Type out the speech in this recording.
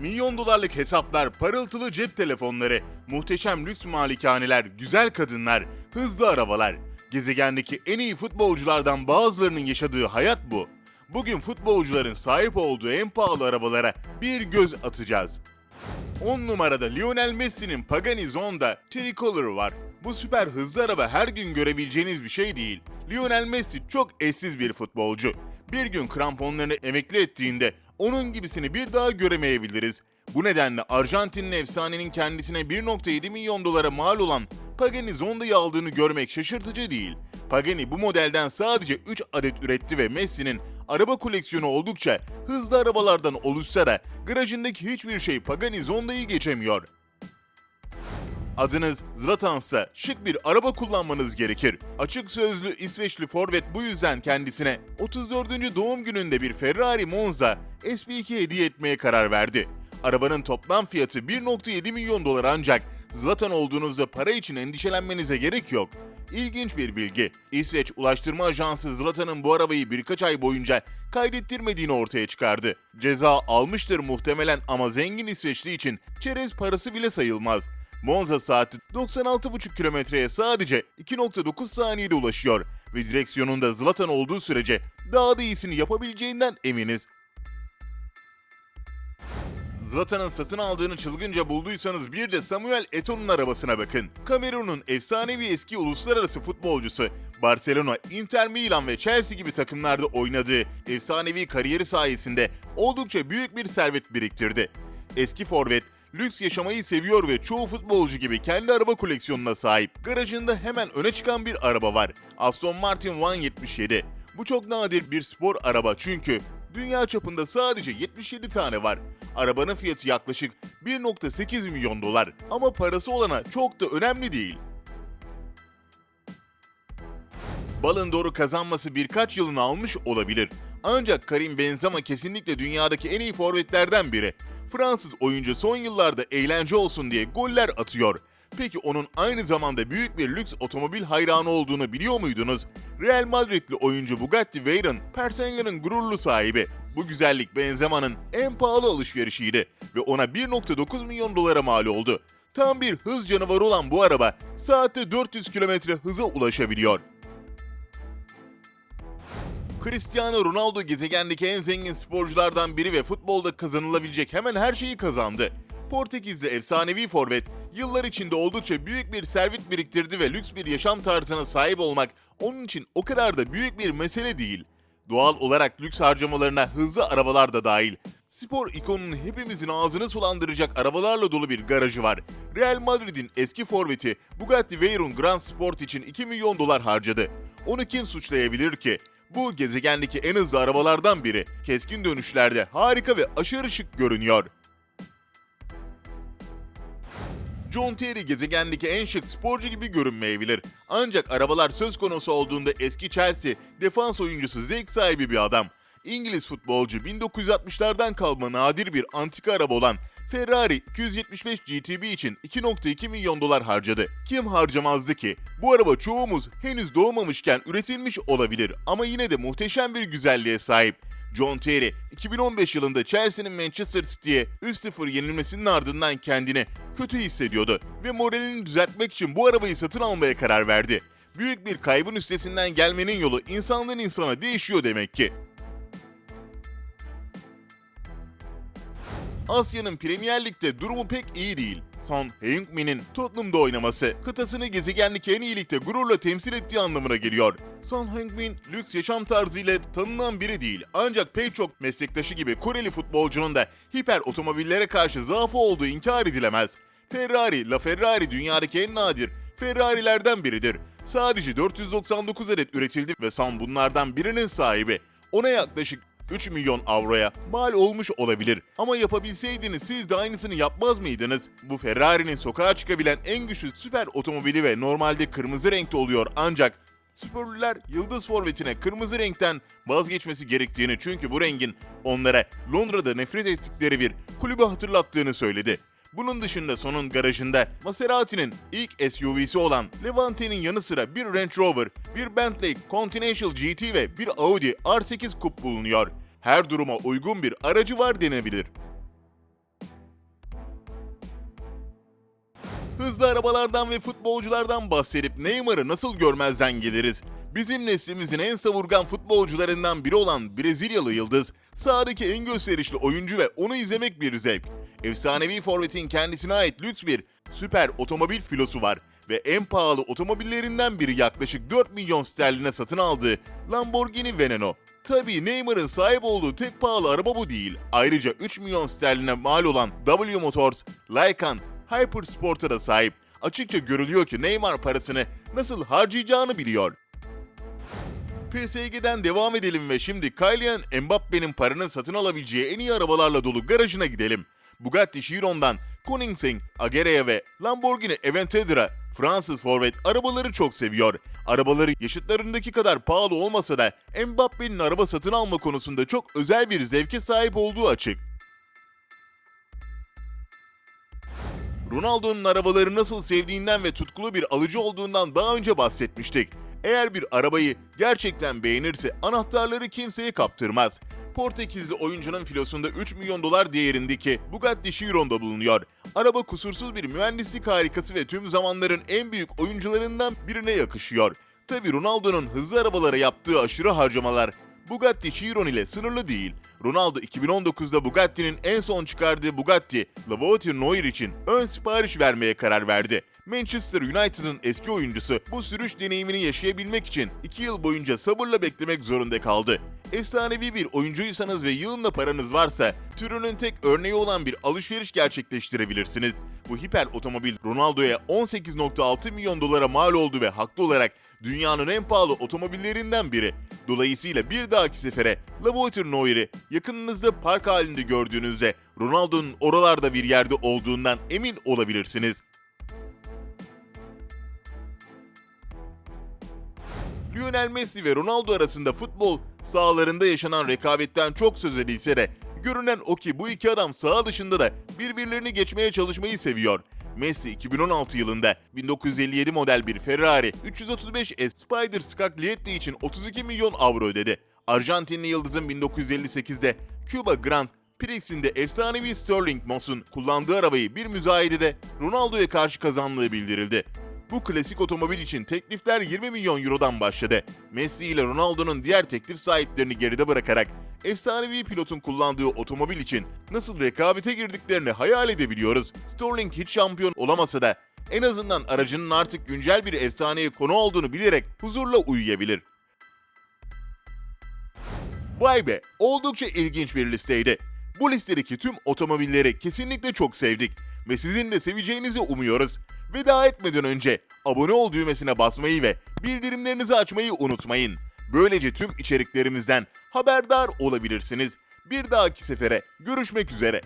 milyon dolarlık hesaplar, parıltılı cep telefonları, muhteşem lüks malikaneler, güzel kadınlar, hızlı arabalar. Gezegendeki en iyi futbolculardan bazılarının yaşadığı hayat bu. Bugün futbolcuların sahip olduğu en pahalı arabalara bir göz atacağız. 10 numarada Lionel Messi'nin Pagani Zonda Tricolor var. Bu süper hızlı araba her gün görebileceğiniz bir şey değil. Lionel Messi çok eşsiz bir futbolcu. Bir gün kramponlarını emekli ettiğinde onun gibisini bir daha göremeyebiliriz. Bu nedenle Arjantinli efsanenin kendisine 1.7 milyon dolara mal olan Pagani Zonda'yı aldığını görmek şaşırtıcı değil. Pagani bu modelden sadece 3 adet üretti ve Messi'nin araba koleksiyonu oldukça hızlı arabalardan oluşsa da garajındaki hiçbir şey Pagani Zonda'yı geçemiyor. Adınız Zlatan'sa şık bir araba kullanmanız gerekir. Açık sözlü İsveçli forvet bu yüzden kendisine 34. doğum gününde bir Ferrari Monza SP2 hediye etmeye karar verdi. Arabanın toplam fiyatı 1.7 milyon dolar ancak Zlatan olduğunuzda para için endişelenmenize gerek yok. İlginç bir bilgi. İsveç Ulaştırma Ajansı Zlatan'ın bu arabayı birkaç ay boyunca kaydettirmediğini ortaya çıkardı. Ceza almıştır muhtemelen ama zengin İsveçli için çerez parası bile sayılmaz. Monza saati 96,5 kilometreye sadece 2.9 saniyede ulaşıyor ve direksiyonunda Zlatan olduğu sürece daha da iyisini yapabileceğinden eminiz. Zlatan'ın satın aldığını çılgınca bulduysanız bir de Samuel Eto'nun arabasına bakın. Kamerun'un efsanevi eski uluslararası futbolcusu, Barcelona, Inter Milan ve Chelsea gibi takımlarda oynadığı efsanevi kariyeri sayesinde oldukça büyük bir servet biriktirdi. Eski forvet, lüks yaşamayı seviyor ve çoğu futbolcu gibi kendi araba koleksiyonuna sahip. Garajında hemen öne çıkan bir araba var. Aston Martin 177. Bu çok nadir bir spor araba çünkü dünya çapında sadece 77 tane var. Arabanın fiyatı yaklaşık 1.8 milyon dolar ama parası olana çok da önemli değil. Ballon d'Or'u kazanması birkaç yılını almış olabilir. Ancak Karim Benzema kesinlikle dünyadaki en iyi forvetlerden biri. Fransız oyuncu son yıllarda eğlence olsun diye goller atıyor. Peki onun aynı zamanda büyük bir lüks otomobil hayranı olduğunu biliyor muydunuz? Real Madridli oyuncu Bugatti Veyron, Persenga'nın gururlu sahibi. Bu güzellik Benzema'nın en pahalı alışverişiydi ve ona 1.9 milyon dolara mal oldu. Tam bir hız canavarı olan bu araba saatte 400 km hıza ulaşabiliyor. Cristiano Ronaldo gezegendeki en zengin sporculardan biri ve futbolda kazanılabilecek hemen her şeyi kazandı. Portekizli efsanevi forvet yıllar içinde oldukça büyük bir servet biriktirdi ve lüks bir yaşam tarzına sahip olmak onun için o kadar da büyük bir mesele değil. Doğal olarak lüks harcamalarına hızlı arabalar da dahil. Spor ikonunun hepimizin ağzını sulandıracak arabalarla dolu bir garajı var. Real Madrid'in eski forveti Bugatti Veyron Grand Sport için 2 milyon dolar harcadı. Onu kim suçlayabilir ki? Bu gezegendeki en hızlı arabalardan biri. Keskin dönüşlerde harika ve aşırı şık görünüyor. John Terry gezegendeki en şık sporcu gibi görünmeyebilir. Ancak arabalar söz konusu olduğunda eski Chelsea defans oyuncusu zevk sahibi bir adam. İngiliz futbolcu 1960'lardan kalma nadir bir antika araba olan Ferrari 275 GTB için 2.2 milyon dolar harcadı. Kim harcamazdı ki? Bu araba çoğumuz henüz doğmamışken üretilmiş olabilir ama yine de muhteşem bir güzelliğe sahip. John Terry 2015 yılında Chelsea'nin Manchester City'ye 3-0 yenilmesinin ardından kendini kötü hissediyordu ve moralini düzeltmek için bu arabayı satın almaya karar verdi. Büyük bir kaybın üstesinden gelmenin yolu insandan insana değişiyor demek ki. Asya'nın Premier Lig'de durumu pek iyi değil. Son Heung-min'in Tottenham'da oynaması, kıtasını gezegenlik en iyi ligde gururla temsil ettiği anlamına geliyor. Son Heung-min lüks yaşam tarzıyla tanınan biri değil. Ancak pek çok meslektaşı gibi Koreli futbolcunun da hiper otomobillere karşı zaafı olduğu inkar edilemez. Ferrari, La Ferrari dünyadaki en nadir Ferrari'lerden biridir. Sadece 499 adet üretildi ve son bunlardan birinin sahibi. Ona yaklaşık 3 milyon avroya mal olmuş olabilir. Ama yapabilseydiniz siz de aynısını yapmaz mıydınız? Bu Ferrari'nin sokağa çıkabilen en güçlü süper otomobili ve normalde kırmızı renkte oluyor ancak Spörlüler yıldız forvetine kırmızı renkten vazgeçmesi gerektiğini çünkü bu rengin onlara Londra'da nefret ettikleri bir kulübü hatırlattığını söyledi. Bunun dışında Son'un garajında Maserati'nin ilk SUV'si olan Levante'nin yanı sıra bir Range Rover, bir Bentley Continental GT ve bir Audi R8 Coupe bulunuyor. Her duruma uygun bir aracı var denebilir. Hızlı arabalardan ve futbolculardan bahsedip Neymar'ı nasıl görmezden geliriz? Bizim neslimizin en savurgan futbolcularından biri olan Brezilyalı Yıldız, sahadaki en gösterişli oyuncu ve onu izlemek bir zevk. Efsanevi forvetin kendisine ait lüks bir süper otomobil filosu var ve en pahalı otomobillerinden biri yaklaşık 4 milyon sterline satın aldığı Lamborghini Veneno. Tabii Neymar'ın sahip olduğu tek pahalı araba bu değil. Ayrıca 3 milyon sterline mal olan W Motors, Lycan, Hypersport'a da sahip. Açıkça görülüyor ki Neymar parasını nasıl harcayacağını biliyor. PSG'den devam edelim ve şimdi Kylian Mbappe'nin paranın satın alabileceği en iyi arabalarla dolu garajına gidelim. Bugatti Chiron'dan Koenigsegg Agere'ye ve Lamborghini Aventador'a Fransız forvet arabaları çok seviyor. Arabaları yaşıtlarındaki kadar pahalı olmasa da Mbappe'nin araba satın alma konusunda çok özel bir zevke sahip olduğu açık. Ronaldo'nun arabaları nasıl sevdiğinden ve tutkulu bir alıcı olduğundan daha önce bahsetmiştik. Eğer bir arabayı gerçekten beğenirse anahtarları kimseye kaptırmaz. Portekizli oyuncunun filosunda 3 milyon dolar değerindeki Bugatti Chiron'da bulunuyor. Araba kusursuz bir mühendislik harikası ve tüm zamanların en büyük oyuncularından birine yakışıyor. Tabi Ronaldo'nun hızlı arabalara yaptığı aşırı harcamalar Bugatti Chiron ile sınırlı değil. Ronaldo 2019'da Bugatti'nin en son çıkardığı Bugatti La Voiture Noir için ön sipariş vermeye karar verdi. Manchester United'ın eski oyuncusu bu sürüş deneyimini yaşayabilmek için 2 yıl boyunca sabırla beklemek zorunda kaldı. Efsanevi bir oyuncuysanız ve yığınla paranız varsa türünün tek örneği olan bir alışveriş gerçekleştirebilirsiniz. Bu hiper otomobil Ronaldo'ya 18.6 milyon dolara mal oldu ve haklı olarak dünyanın en pahalı otomobillerinden biri. Dolayısıyla bir dahaki sefere La Voiture Noir'i yakınınızda park halinde gördüğünüzde Ronaldo'nun oralarda bir yerde olduğundan emin olabilirsiniz. Lionel Messi ve Ronaldo arasında futbol sahalarında yaşanan rekabetten çok söz edilse de görünen o ki bu iki adam saha dışında da birbirlerini geçmeye çalışmayı seviyor. Messi 2016 yılında 1957 model bir Ferrari 335S Spider Scaglietti için 32 milyon avro ödedi. Arjantinli yıldızın 1958'de Cuba Grand Prix'sinde efsanevi Sterling Moss'un kullandığı arabayı bir müzayedede Ronaldo'ya karşı kazandığı bildirildi. Bu klasik otomobil için teklifler 20 milyon eurodan başladı. Messi ile Ronaldo'nun diğer teklif sahiplerini geride bırakarak efsanevi pilotun kullandığı otomobil için nasıl rekabete girdiklerini hayal edebiliyoruz. Sterling hiç şampiyon olamasa da en azından aracının artık güncel bir efsaneye konu olduğunu bilerek huzurla uyuyabilir. Vay be, oldukça ilginç bir listeydi. Bu listedeki tüm otomobilleri kesinlikle çok sevdik ve sizin de seveceğinizi umuyoruz. Veda etmeden önce abone ol düğmesine basmayı ve bildirimlerinizi açmayı unutmayın. Böylece tüm içeriklerimizden haberdar olabilirsiniz. Bir dahaki sefere görüşmek üzere.